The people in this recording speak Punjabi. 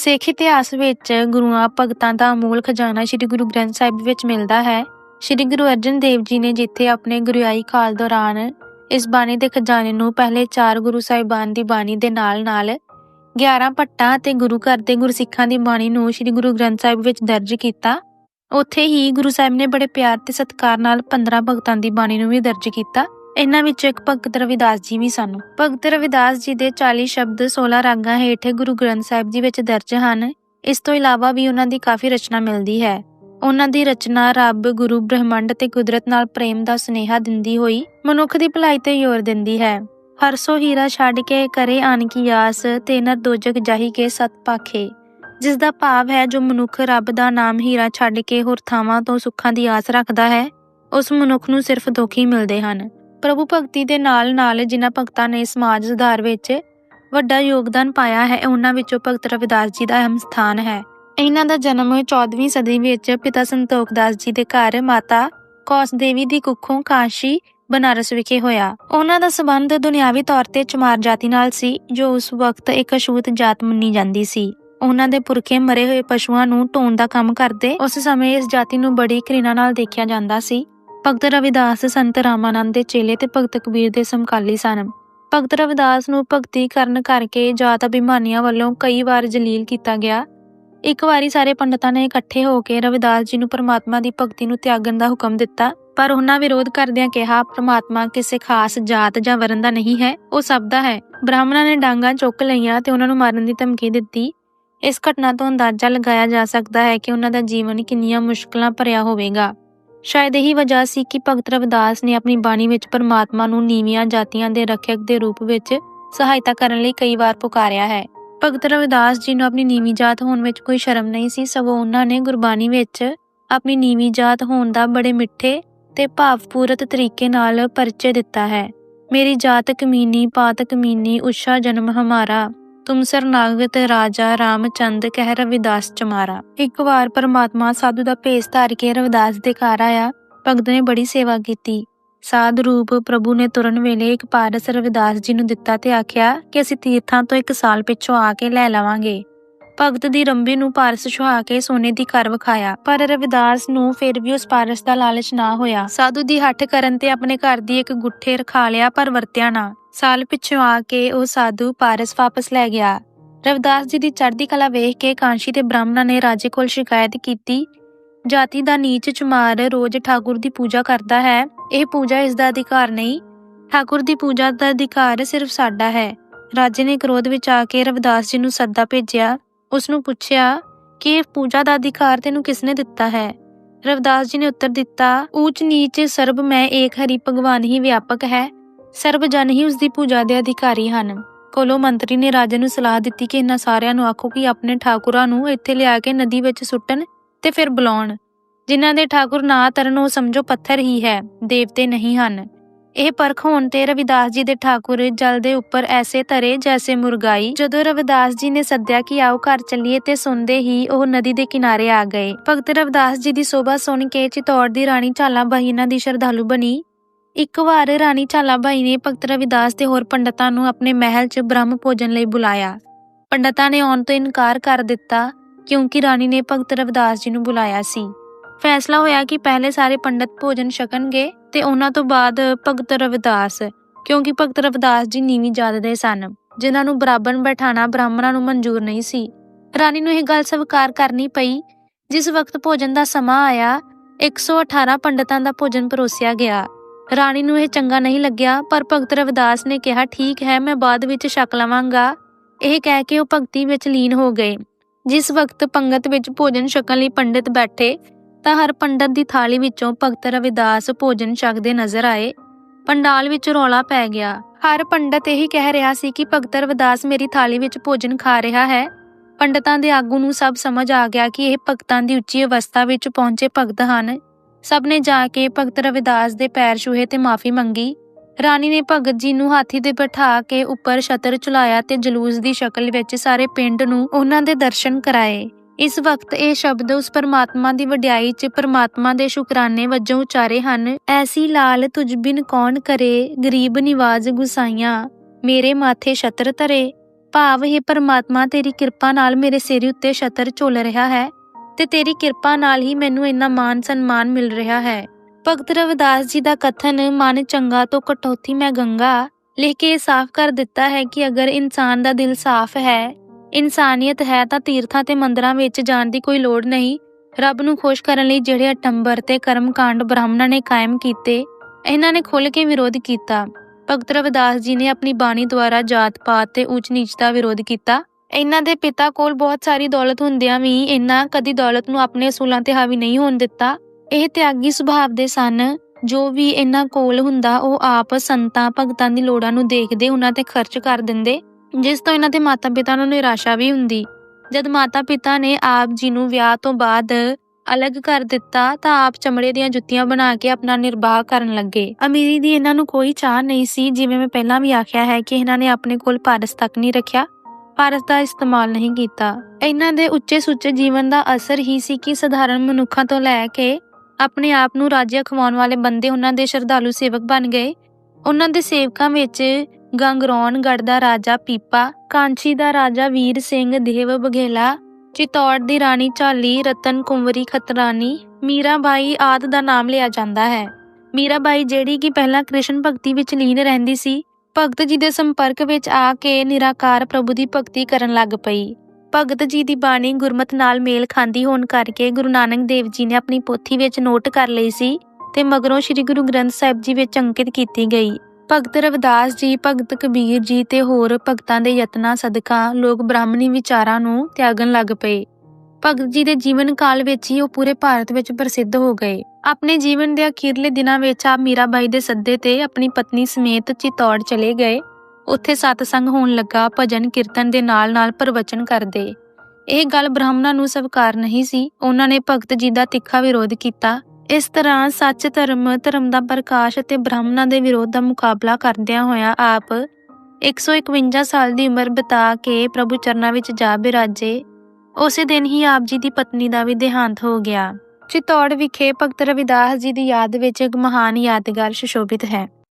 ਸਿੱਖ ਇਤਿਹਾਸ ਵਿੱਚ ਗੁਰੂਆਂ, ਭਗਤਾਂ ਦਾ ਅਮੋਲ ਖਜ਼ਾਨਾ ਸ੍ਰੀ ਗੁਰੂ ਗ੍ਰੰਥ ਸਾਹਿਬ ਵਿੱਚ ਮਿਲਦਾ ਹੈ। ਸ੍ਰੀ ਗੁਰੂ ਅਰਜਨ ਦੇਵ ਜੀ ਨੇ ਜਿੱਥੇ ਆਪਣੇ ਗੁਰਿਆਈ ਕਾਲ ਦੌਰਾਨ ਇਸ ਬਾਣੀ ਦੇ ਖਜ਼ਾਨੇ ਨੂੰ ਪਹਿਲੇ ਚਾਰ ਗੁਰੂ ਸਾਹਿਬਾਨ ਦੀ ਬਾਣੀ ਦੇ ਨਾਲ-ਨਾਲ 11 ਭੱਟਾਂ ਅਤੇ ਗੁਰੂ ਘਰ ਦੇ ਗੁਰਸਿੱਖਾਂ ਦੀ ਬਾਣੀ ਨੂੰ ਸ੍ਰੀ ਗੁਰੂ ਗ੍ਰੰਥ ਸਾਹਿਬ ਵਿੱਚ ਦਰਜ ਕੀਤਾ। ਉੱਥੇ ਹੀ ਗੁਰੂ ਸਾਹਿਬ ਨੇ ਬੜੇ ਪਿਆਰ ਤੇ ਸਤਿਕਾਰ ਨਾਲ 15 ਭਗਤਾਂ ਦੀ ਬਾਣੀ ਨੂੰ ਵੀ ਦਰਜ ਕੀਤਾ। ਇਹਨਾਂ ਵਿੱਚੋਂ ਇੱਕ ਭਗਤ ਰਵਿਦਾਸ ਜੀ ਵੀ ਸਨ। ਭਗਤ ਰਵਿਦਾਸ ਜੀ ਦੇ 40 ਸ਼ਬਦ 16 ਰਾਗਾਂ ਹੇਠ ਗੁਰੂ ਗ੍ਰੰਥ ਸਾਹਿਬ ਜੀ ਵਿੱਚ ਦਰਜ ਹਨ। ਇਸ ਤੋਂ ਇਲਾਵਾ ਵੀ ਉਹਨਾਂ ਦੀ ਕਾਫੀ ਰਚਨਾ ਮਿਲਦੀ ਹੈ। ਉਹਨਾਂ ਦੀ ਰਚਨਾ ਰੱਬ, ਗੁਰੂ, ਬ੍ਰਹਮੰਡ ਤੇ ਕੁਦਰਤ ਨਾਲ ਪ੍ਰੇਮ ਦਾ ਸੁਨੇਹਾ ਦਿੰਦੀ ਹੋਈ ਮਨੁੱਖ ਦੀ ਭਲਾਈ ਤੇ ਜ਼ੋਰ ਦਿੰਦੀ ਹੈ। ਹਰਸੋ ਹੀਰਾ ਛੱਡ ਕੇ ਕਰੇ ਆਨ ਕੀ ਆਸ, ਤੇ ਨਰ ਦੋਜਕ ਜਾਹੀ ਕੇ ਸਤ ਪਾਖੇ। ਜਿਸ ਦਾ ਭਾਵ ਹੈ ਜੋ ਮਨੁੱਖ ਰੱਬ ਦਾ ਨਾਮ ਹੀਰਾ ਛੱਡ ਕੇ ਹੋਰ ਥਾਵਾਂ ਤੋਂ ਸੁੱਖਾਂ ਦੀ ਆਸ ਰੱਖਦਾ ਹੈ, ਉਸ ਮਨੁੱਖ ਨੂੰ ਸਿਰਫ ਦੁੱਖ ਹੀ ਮਿਲਦੇ ਹਨ। ਪ੍ਰਭੂ ਭਗਤੀ ਦੇ ਨਾਲ ਨਾਲ ਜਿਨ੍ਹਾਂ ਭਗਤਾਂ ਨੇ ਸਮਾਜ ਸੁਧਾਰ ਵਿੱਚ ਵੱਡਾ ਯੋਗਦਾਨ ਪਾਇਆ ਹੈ ਉਹਨਾਂ ਵਿੱਚੋਂ ਭਗਤ ਰਵਿਦਾਸ ਜੀ ਦਾ ਅਹਿਮ ਸਥਾਨ ਹੈ। ਇਹਨਾਂ ਦਾ ਜਨਮ 14ਵੀਂ ਸਦੀ ਵਿੱਚ ਪਿਤਾ ਸੰਤੋਖ ਦਾਸ ਜੀ ਦੇ ਘਰ ਮਾਤਾ ਕੌਸ ਦੇਵੀ ਦੀ ਕੁੱਖੋਂ ਕਾਸ਼ੀ ਬਨਾਰਸ ਵਿਖੇ ਹੋਇਆ। ਉਹਨਾਂ ਦਾ ਸਬੰਧ ਦੁਨਿਆਵੀ ਤੌਰ ਤੇ ਚਮਾਰ ਜਾਤੀ ਨਾਲ ਸੀ, ਜੋ ਉਸ ਵਕਤ ਇੱਕ ਅਛੂਤ ਜਾਤ ਮੰਨੀ ਜਾਂਦੀ ਸੀ। ਉਹਨਾਂ ਦੇ ਪੁਰਖੇ ਮਰੇ ਹੋਏ ਪਸ਼ੂਆਂ ਨੂੰ ਢੋਣ ਦਾ ਕੰਮ ਕਰਦੇ ਉਸ ਸਮੇਂ ਇਸ ਜਾਤੀ ਨੂੰ ਬੜੀ ਘ੍ਰਿਣਾ ਨਾਲ ਦੇਖਿਆ ਜਾਂਦਾ ਸੀ। ਭਗਤ ਰਵਿਦਾਸ ਸੰਤ ਰਾਮਾਨੰਦ ਦੇ ਚੇਲੇ ਤੇ ਭਗਤ ਕਬੀਰ ਦੇ ਸਮਕਾਲੀ ਸਨ। ਭਗਤ ਰਵਿਦਾਸ ਨੂੰ ਭਗਤੀ ਕਰਨ ਕਰਕੇ ਜਾਤ ਅਭਿਮਾਨੀਆਂ ਵੱਲੋਂ ਕਈ ਵਾਰ ਜਲੀਲ ਕੀਤਾ ਗਿਆ। ਇੱਕ ਵਾਰੀ ਸਾਰੇ ਪੰਡਤਾਂ ਨੇ ਇਕੱਠੇ ਹੋ ਕੇ ਰਵਿਦਾਸ ਜੀ ਨੂੰ ਪ੍ਰਮਾਤਮਾ ਦੀ ਭਗਤੀ ਨੂੰ ਤਿਆਗਣ ਦਾ ਹੁਕਮ ਦਿੱਤਾ, ਪਰ ਉਹਨਾਂ ਵਿਰੋਧ ਕਰਦਿਆਂ ਕਿਹਾ, ਪ੍ਰਮਾਤਮਾ, ਕਿਸੇ ਖਾਸ ਜਾਤ ਜਾਂ ਵਰਨ ਦਾ ਨਹੀਂ ਹੈ, ਉਹ ਸਭ ਦਾ ਹੈ। ਬ੍ਰਾਹਮਣਾਂ ਨੇ ਡਾਂਗਾ ਚੁੱਕ ਲਈਆਂ ਤੇ ਉਹਨਾਂ ਨੂੰ ਮਾਰਨ ਦੀ ਧਮਕੀ ਦਿੱਤੀ। ਇਸ ਘਟਨਾ ਤੋਂ ਅੰਦਾਜ਼ਾ ਲਗਾਇਆ ਜਾ ਸਕਦਾ ਹੈ ਕਿ ਉਹਨਾਂ ਦਾ ਜੀਵਨ ਕਿੰਨੀਆਂ ਮੁਸ਼ਕਲਾਂ ਭਰਿਆ ਹੋਵੇਗਾ। ਸ਼ਾਇਦ ਇਹੀ ਵਜ੍ਹਾ ਸੀ ਕਿ ਭਗਤ ਰਵਿਦਾਸ ਨੇ ਆਪਣੀ ਬਾਣੀ ਵਿੱਚ ਪਰਮਾਤਮਾ ਨੂੰ ਨੀਵੀਆਂ ਜਾਤੀਆਂ ਦੇ ਰੱਖਿਅਕ ਦੇ ਰੂਪ ਵਿੱਚ ਸਹਾਇਤਾ ਕਰਨ ਲਈ ਕਈ ਵਾਰ ਪੁਕਾਰਿਆ ਹੈ। ਭਗਤ ਰਵਿਦਾਸ ਜੀ ਨੂੰ ਆਪਣੀ ਨੀਵੀਂ ਜਾਤ ਹੋਣ ਵਿੱਚ ਕੋਈ ਸ਼ਰਮ ਨਹੀਂ ਸੀ, ਸਗੋਂ ਉਹਨਾਂ ਨੇ ਗੁਰਬਾਣੀ ਵਿੱਚ ਆਪਣੀ ਨੀਵੀਂ ਜਾਤ ਹੋਣ ਦਾ ਬੜੇ ਮਿੱਠੇ ਤੇ ਭਾਵਪੂਰਤ ਤਰੀਕੇ ਨਾਲ ਪਰਿਚੈ ਦਿੱਤਾ ਹੈ। ਮੇਰੀ ਜਾਤ ਕਮੀਨੀ, ਪਾਤ ਕਮੀਨੀ, ਉਸ਼ਾ ਜਨਮ ਹਮਾਰਾ। ਤੁਮ ਸਰਨਾਗਤ ਰਾਜਾ ਰਾਮਚੰਦ ਕਹਿ ਰਵਿਦਾਸ ਚਮਾਰਾ ਇੱਕ ਵਾਰ ਪਰਮਾਤਮਾ ਸਾਧੂ ਦਾ ਭੇਸ ਧਾਰ ਕੇ ਰਵਿਦਾਸ ਦੇ ਘਰ ਆਇਆ, ਭਗਤ ਨੇ ਬੜੀ ਸੇਵਾ ਕੀਤੀ। ਸਾਧ ਰੂਪ ਪ੍ਰਭੂ ਨੇ ਤੁਰਨ ਵੇਲੇ ਇੱਕ ਪਾਰਸ ਰਵਿਦਾਸ ਜੀ ਨੂੰ ਦਿੱਤਾ ਤੇ ਆਖਿਆ ਕਿ ਅਸੀਂ ਤੀਰਥਾਂ ਤੋਂ ਇੱਕ ਸਾਲ ਪਿੱਛੋਂ ਆ ਕੇ ਲੈ ਲਵਾਂਗੇ। ਭਗਤ ਦੀ ਰੰਬੀ ਨੂੰ ਪਾਰਸ ਛੁਹਾ ਕੇ ਸੋਨੇ ਦੀ ਕਰ ਵਿਖਾਇਆ, ਪਰ ਰਵਿਦਾਸ ਨੂੰ ਫਿਰ ਵੀ ਉਸ ਪਾਰਸ ਦਾ ਲਾਲਚ ਨਾ ਹੋਇਆ। ਸਾਧੂ ਦੀ ਹੱਠ ਕਰਨ ਤੇ ਆਪਣੇ ਘਰ ਦੀ ਇੱਕ ਗੁੱਠੇ ਰਖਾ ਲਿਆ, ਪਰ ਵਰਤਿਆ ਨਾ। ਸਾਲ ਪਿੱਛੋਂ ਆ ਕੇ ਉਹ ਸਾਧੂ ਪਾਰਸ ਵਾਪਸ ਲੈ ਗਿਆ। ਰਵਿਦਾਸ ਜੀ ਦੀ ਚੜ੍ਹਦੀ ਕਲਾ ਵੇਖ ਕੇ ਕਾਂਸ਼ੀ ਦੇ ਬ੍ਰਾਹਮਣਾਂ ਨੇ ਰਾਜੇ ਕੋਲ ਸ਼ਿਕਾਇਤ ਕੀਤੀ, ਜਾਤੀ ਦਾ ਨੀਚ ਚਮਾਰ ਰੋਜ਼ ਠਾਕੁਰ ਦੀ ਪੂਜਾ ਕਰਦਾ ਹੈ। ਇਹ ਪੂਜਾ ਇਸ ਦਾ ਅਧਿਕਾਰ ਨਹੀਂ। ਠਾਕੁਰ ਦੀ ਪੂਜਾ ਦਾ ਅਧਿਕਾਰ ਸਿਰਫ ਸਾਡਾ ਹੈ। ਰਾਜੇ ਨੇ ਕ੍ਰੋਧ ਵਿੱਚ ਆ ਕੇ ਰਵਿਦਾਸ ਜੀ ਨੂੰ ਸੱਦਾ ਭੇਜਿਆ। ਉਸ ਨੂੰ ਪੁੱਛਿਆ, ਕਿ ਇਹ ਪੂਜਾ ਦਾ ਅਧਿਕਾਰ ਤੈਨੂੰ ਕਿਸਨੇ ਦਿੱਤਾ ਹੈ? ਰਵਿਦਾਸ ਜੀ ਨੇ ਉੱਤਰ ਦਿੱਤਾ ਊਚ ਨੀਚ ਸਰਬ ਮੈਂ ਏਕ ਹਰੀ ਭਗਵਾਨ ਹੀ ਵਿਆਪਕ ਹੈ। ਸਰਬ ਜਨ ਹੀ ਉਸ ਦੀ ਪੂਜਾ ਦੇ ਅਧਿਕਾਰੀ ਹਨ। ਕੋਲੋ ਮੰਤਰੀ ਨੇ ਰਾਜੇ ਨੂੰ ਸਲਾਹ ਦਿੱਤੀ ਕਿ ਇਹਨਾਂ ਸਾਰਿਆਂ ਨੂੰ ਆਖੋ ਕਿ ਆਪਣੇ ਠਾਕੁਰਾਂ ਨੂੰ ਇੱਥੇ ਲਿਆ ਕੇ ਨਦੀ ਵਿੱਚ ਸੁੱਟਣ ਤੇ ਫਿਰ ਬੁਲਾਉਣ। ਜਿਨ੍ਹਾਂ ਦੇ ਠਾਕੁਰ ਨਾ ਤਰਨ ਉਹ ਸਮਝੋ ਪੱਥਰ ਹੀ ਹੈ, ਦੇਵਤੇ ਨਹੀਂ ਹਨ। ਇਹ ਪਰਖ ਹੋਣ ਤੇ ਰਵਿਦਾਸ ਜੀ ਦੇ ਠਾਕੁਰ ਜਲ ਦੇ ਉੱਪਰ ਐਸੇ ਤਰੇ ਜੈਸੇ ਮੁਰਗਾਈ, ਜਦੋਂ ਰਵਿਦਾਸ ਜੀ ਨੇ ਸੱਦਿਆ ਕਿ ਆਓ ਘਰ ਚੱਲੀਏ ਤੇ ਸੁਣਦੇ ਹੀ ਉਹ ਨਦੀ ਦੇ ਕਿਨਾਰੇ ਆ ਗਏ। ਭਗਤ ਰਵਿਦਾਸ ਜੀ ਦੀ ਸੋਭਾ ਸੁਣ ਕੇ ਚਿਤੌੜ ਦੀ ਰਾਣੀ ਝਾਲਾ ਬਾਈ ਦੀ ਸ਼ਰਧਾਲੂ ਬਣੀ। ਇੱਕ ਵਾਰ ਰਾਣੀ ਝਾਲਾ ਬਾਈ ਨੇ ਭਗਤ ਰਵਿਦਾਸ ਤੇ ਹੋਰ ਪੰਡਤਾਂ ਨੂੰ ਆਪਣੇ ਮਹਿਲ 'ਚ ਬ੍ਰਹਮ ਭੋਜਨ ਲਈ ਬੁਲਾਇਆ। ਪੰਡਤਾਂ ਨੇ ਆਉਣ ਤੋਂ ਇਨਕਾਰ ਕਰ ਦਿੱਤਾ, ਕਿਉਂਕਿ ਰਾਣੀ ਨੇ ਭਗਤ ਰਵਿਦਾਸ ਜੀ ਨੂੰ ਬੁਲਾਇਆ ਸੀ। ਫੈਸਲਾ ਹੋਇਆ ਕਿ ਪਹਿਲੇ ਸਾਰੇ ਪੰਡਤ ਭੋਜਨ ਛਕਣਗੇ ਤੇ ਉਹਨਾਂ ਤੋਂ ਬਾਅਦ ਭਗਤ ਰਵਿਦਾਸ, ਕਿਉਂਕਿ ਭਗਤ ਰਵਿਦਾਸ ਜੀ ਨੀਵੀਂ ਜਾਤ ਦੇ ਸਨ, ਜਿਨ੍ਹਾਂ ਨੂੰ ਬਰਾਬਰ ਬਿਠਾਣਾ ਬ੍ਰਾਹਮਣਾਂ ਨੂੰ ਮਨਜ਼ੂਰ ਨਹੀਂ ਸੀ। ਰਾਣੀ ਨੂੰ ਇਹ ਗੱਲ ਸਵੀਕਾਰ ਕਰਨੀ ਪਈ, ਜਿਸ ਵਕਤ ਭੋਜਨ ਦਾ ਸਮਾਂ ਆਇਆ 118 ਪੰਡਤਾਂ ਦਾ ਭੋਜਨ ਪਰੋਸਿਆ ਗਿਆ। ਰਾਣੀ ਨੂੰ ਇਹ ਚੰਗਾ ਨਹੀਂ ਲੱਗਿਆ, ਪਰ ਭਗਤ ਰਵਿਦਾਸ ਨੇ ਕਿਹਾ, ਠੀਕ ਹੈ, ਮੈਂ ਬਾਅਦ ਵਿੱਚ ਛਕ ਲਵਾਂਗਾ। ਇਹ ਕਹਿ ਕੇ ਉਹ ਭਗਤੀ ਵਿੱਚ ਲੀਨ ਹੋ ਗਏ। ਜਿਸ ਵਕਤ ਪੰਗਤ ਵਿੱਚ ਭੋਜਨ ਛਕਣ ਲਈ ਪੰਡਿਤ ਬੈਠੇ, ਤਾਂ ਹਰ ਪੰਡਤ ਦੀ ਥਾਲੀ ਵਿੱਚੋਂ ਭਗਤ ਰਵਿਦਾਸ ਭੋਜਨ ਛਕਦੇ ਨਜ਼ਰ ਆਏ। ਪੰਡਾਲ ਵਿੱਚ ਰੌਲਾ ਪੈ ਗਿਆ। ਹਰ ਪੰਡਤ ਇਹੀ ਕਹਿ ਰਿਹਾ ਸੀ ਕਿ ਭਗਤ ਰਵਿਦਾਸ ਮੇਰੀ ਥਾਲੀ ਵਿੱਚ ਭੋਜਨ ਖਾ ਰਿਹਾ ਹੈ। ਪੰਡਤਾਂ ਦੇ ਆਗੂ ਨੂੰ ਸਭ ਸਮਝ ਆ ਗਿਆ ਕਿ ਇਹ ਭਗਤਾਂ ਦੀ ਉੱਚੀ ਅਵਸਥਾ ਵਿੱਚ ਪਹੁੰਚੇ ਭਗਤ ਹਨ। ਸਭ ਨੇ ਜਾ ਕੇ ਭਗਤ ਰਵਿਦਾਸ ਦੇ ਪੈਰ ਛੂਹੇ ਤੇ ਮਾਫੀ ਮੰਗੀ। ਰਾਣੀ ਨੇ ਭਗਤ ਜੀ ਨੂੰ ਹਾਥੀ ਤੇ ਬਿਠਾ ਕੇ ਉੱਪਰ ਛਤਰ ਚੁਲਾਇਆ ਤੇ ਜਲੂਸ ਦੀ ਸ਼ਕਲ ਵਿੱਚ ਸਾਰੇ ਪਿੰਡ ਨੂੰ ਉਹਨਾਂ ਦੇ ਦਰਸ਼ਨ ਕਰਾਏ। ਇਸ ਵਕਤ ਇਹ ਸ਼ਬਦ ਉਸ ਪਰਮਾਤਮਾ ਦੀ ਵਡਿਆਈ 'ਚ ਪਰਮਾਤਮਾ ਦੇ ਸ਼ੁਕਰਾਨੇ ਵਜੋਂ ਉਚਾਰੇ ਹਨ। ਐਸੀ ਲਾਲ, ਤੁਝ ਬਿਨ ਕੌਣ ਕਰੇ, ਗਰੀਬ ਨਿਵਾਜ਼ ਗੁਸਾਈਆਂ, ਮੇਰੇ ਮਾਥੇ ਛਤਰ ਧਰੇ। ਭਾਵ, ਹੈ ਪਰਮਾਤਮਾ, ਤੇਰੀ ਕਿਰਪਾ ਨਾਲ ਮੇਰੇ ਸਿਰ ਉੱਤੇ ਛਤਰ ਝੁੱਲ ਰਿਹਾ ਹੈ। ਤੇ ਤੇਰੀ ਕਿਰਪਾ ਨਾਲ ਹੀ ਮੈਨੂੰ ਇੰਨਾ ਮਾਨ ਸਨਮਾਨ ਮਿਲ ਰਿਹਾ ਹੈ। ਭਗਤ ਰਵਿਦਾਸ ਜੀ ਦਾ ਕਥਨ ਮਨ ਚੰਗਾ ਤੋਂ ਕਟੌਤੀ ਮੈਂ ਗੰਗਾ ਲਿਖ ਕੇ ਇਹ ਸਾਫ਼ ਕਰ ਦਿੱਤਾ ਹੈ ਕਿ ਅਗਰ ਇਨਸਾਨ ਦਾ ਦਿਲ ਸਾਫ਼ ਹੈ, ਇਨਸਾਨੀਅਤ ਹੈ ਤਾਂ ਤੀਰਥਾਂ ਤੇ ਮੰਦਰਾਂ ਵਿੱਚ ਜਾਣ ਦੀ ਕੋਈ ਲੋੜ ਨਹੀਂ। ਰੱਬ ਨੂੰ ਖੁਸ਼ ਕਰਨ ਲਈ ਜਿਹੜੇ ਅਟੰਬਰ ਤੇ ਕਰਮਕਾਂਡ ਬ੍ਰਾਹਮਣਾਂ ਨੇ ਕਾਇਮ ਕੀਤੇ, ਇਹਨਾਂ ਨੇ ਖੁੱਲ੍ਹ ਕੇ ਵਿਰੋਧ ਕੀਤਾ। ਭਗਤ ਰਵਿਦਾਸ ਜੀ ਨੇ ਆਪਣੀ ਬਾਣੀ ਦੁਆਰਾ ਜਾਤ ਪਾਤ ਤੇ ਉੱਚ ਨੀਚ ਦਾ ਵਿਰੋਧ ਕੀਤਾ। ਇਹਨਾਂ ਦੇ ਪਿਤਾ ਕੋਲ ਬਹੁਤ ਸਾਰੀ ਦੌਲਤ ਹੁੰਦਿਆਂ ਵੀ ਇਹਨਾਂ ਕਦੀ ਦੌਲਤ ਨੂੰ ਆਪਣੇ ਅਸੂਲਾਂ ਤੇ ਹਾਵੀ ਨਹੀਂ ਹੋਣ ਦਿੱਤਾ। ਇਹ ਤਿਆਗੀ ਸੁਭਾਅ ਦੇ ਸਨ, ਜੋ ਵੀ ਇਹਨਾਂ ਕੋਲ ਹੁੰਦਾ ਉਹ ਆਪ ਸੰਤਾਂ, ਭਗਤਾਂ ਦੀ ਲੋੜਾਂ ਨੂੰ ਦੇਖਦੇ, ਉਹਨਾਂ ਤੇ ਖਰਚ ਕਰ ਦਿੰਦੇ, ਜਿਸ ਤੋਂ ਇਹਨਾਂ ਦੇ ਮਾਤਾ-ਪਿਤਾ ਨੂੰ ਨਿਰਾਸ਼ਾ ਵੀ ਹੁੰਦੀ। ਜਦ ਮਾਤਾ-ਪਿਤਾ ਨੇ ਆਪ ਜੀ ਨੂੰ ਵਿਆਹ ਤੋਂ ਬਾਅਦ ਅਲੱਗ ਕਰ ਦਿੱਤਾ, ਤਾਂ ਆਪ ਚਮੜੇ ਦੀਆਂ ਜੁੱਤੀਆਂ ਬਣਾ ਕੇ ਆਪਣਾ ਨਿਰਵਾਹ ਕਰਨ ਲੱਗੇ। ਅਮੀਰੀ ਦੀ ਇਹਨਾਂ ਨੂੰ ਕੋਈ ਚਾਹ ਨਹੀਂ ਸੀ, ਜਿਵੇਂ ਮੈਂ ਪਹਿਲਾਂ ਵੀ ਆਖਿਆ ਹੈ ਕਿ ਇਹਨਾਂ ਨੇ ਆਪਣੇ ਕੋਲ ਪਾਰਸ ਤੱਕ ਨਹੀਂ ਰੱਖਿਆ। ਪਾਰਸ ਦਾ ਇਸਤੇਮਾਲ ਨਹੀਂ ਕੀਤਾ। ਇਹਨਾਂ ਦੇ ਉੱਚੇ ਸੁੱਚੇ ਜੀਵਨ ਦਾ ਅਸਰ ਹੀ ਸੀ ਕਿ ਸਧਾਰਨ ਮਨੁੱਖਾਂ ਤੋਂ ਲੈ ਕੇ ਆਪਣੇ ਆਪ ਨੂੰ ਰਾਜਿਆ ਖਵਾਉਣ ਵਾਲੇ ਬੰਦੇ ਉਹਨਾਂ ਦੇ ਸ਼ਰਧਾਲੂ ਸੇਵਕ ਬਣ ਗਏ। ਉਹਨਾਂ ਦੇ ਸੇਵਕਾਂ ਵਿੱਚ ਗੰਗਰੌਨਗੜ੍ਹ ਦਾ ਰਾਜਾ ਪੀਪਾ ਕਾਂਚੀ ਦਾ ਰਾਜਾ ਵੀਰ ਸਿੰਘ ਦੇਵ ਬਘੇਲਾ, ਚਿਤੌੜ ਦੀ ਰਾਣੀ ਝਾਲੀ, ਰਤਨ ਕੁੰਵਰੀ ਖਤਰਾਨੀ, ਮੀਰਾਬਾਈ ਆਦ ਦਾ ਨਾਮ ਲਿਆ ਜਾਂਦਾ ਹੈ। ਮੀਰਾਬਾਈ ਜਿਹੜੀ ਕਿ ਪਹਿਲਾਂ ਕ੍ਰਿਸ਼ਨ ਭਗਤੀ ਵਿੱਚ ਲੀਨ ਰਹਿੰਦੀ ਸੀ ਭਗਤ ਜੀ ਦੇ ਸੰਪਰਕ ਵਿੱਚ ਆ ਕੇ ਨਿਰਾਕਾਰ ਪ੍ਰਭੂ ਦੀ ਭਗਤੀ ਕਰਨ ਲੱਗ ਪਈ। ਭਗਤ ਜੀ ਦੀ ਬਾਣੀ ਗੁਰਮਤ ਨਾਲ ਮੇਲ ਖਾਂਦੀ ਹੋਣ ਕਰਕੇ ਗੁਰੂ ਨਾਨਕ ਦੇਵ ਜੀ ਨੇ ਆਪਣੀ ਪੋਥੀ ਵਿੱਚ ਨੋਟ ਕਰ ਲਈ ਸੀ ਤੇ ਮਗਰੋਂ ਸ੍ਰੀ ਗੁਰੂ ਗ੍ਰੰਥ ਸਾਹਿਬ ਜੀ ਵਿੱਚ ਅੰਕਿਤ ਕੀਤੀ ਗਈ। ਭਗਤ ਰਵਿਦਾਸ ਜੀ, ਭਗਤ ਕਬੀਰ ਜੀ ਤੇ ਹੋਰ ਭਗਤਾਂ ਦੇ ਯਤਨਾਂ ਸਦਕਾ ਲੋਕ ਬ੍ਰਾਹਮਣੀ ਵਿਚਾਰਾਂ ਨੂੰ ਤਿਆਗਣ ਲੱਗ ਪਏ। ਭਗਤ ਜੀ ਦੇ ਜੀਵਨ ਕਾਲ ਵਿੱਚ ਹੀ ਉਹ ਪੂਰੇ ਭਾਰਤ ਵਿੱਚ ਪ੍ਰਸਿੱਧ ਹੋ ਗਏ। ਆਪਣੇ ਜੀਵਨ ਦੇ ਅਖੀਰਲੇ ਦਿਨਾਂ ਵਿੱਚ ਆਪ ਮੀਰਾਬਾਈ ਦੇ ਸੱਦੇ ਤੇ ਆਪਣੀ ਪਤਨੀ ਸਮੇਤ ਚਿਤੌੜ ਚਲੇ ਗਏ। ਉੱਥੇ ਸਤਸੰਗ ਹੋਣ ਲੱਗਾ, ਭਜਨ ਕੀਰਤਨ ਦੇ ਨਾਲ-ਨਾਲ ਪ੍ਰਵਚਨ ਕਰਦੇ। ਇਹ ਗੱਲ ਬ੍ਰਾਹਮਣਾਂ ਨੂੰ ਸਵਕਾਰ ਨਹੀਂ ਸੀ। ਉਹਨਾਂ ਨੇ ਭਗਤ ਜੀ ਦਾ ਤਿੱਖਾ ਵਿਰੋਧ ਕੀਤਾ। ਇਸ ਤਰ੍ਹਾਂ ਸੱਚ ਧਰਮ ਧਰਮ ਦਾ ਪ੍ਰਕਾਸ਼ ਅਤੇ ਬ੍ਰਾਹਮਣਾਂ ਦੇ ਵਿਰੋਧ ਦਾ ਮੁਕਾਬਲਾ ਕਰਦਿਆਂ ਹੋਇਆ ਆਪ 151 ਸਾਲ ਦੀ ਉਮਰ ਬਿਤਾ ਕੇ ਪ੍ਰਭੂ ਚਰਨਾਂ ਵਿੱਚ ਜਾ ਬਿਰਾਜੇ। ਉਸੇ ਦਿਨ ਹੀ ਆਪ ਜੀ ਦੀ ਪਤਨੀ ਦਾ ਵੀ ਦੇਹਾਂਤ ਹੋ ਗਿਆ। ਚਿਤੌੜ ਵਿਖੇ ਭਗਤ ਰਵਿਦਾਸ ਜੀ ਦੀ ਯਾਦ ਵਿੱਚ ਇੱਕ ਮਹਾਨ ਯਾਦਗਾਰ ਸੁਸ਼ੋਭਿਤ ਹੈ।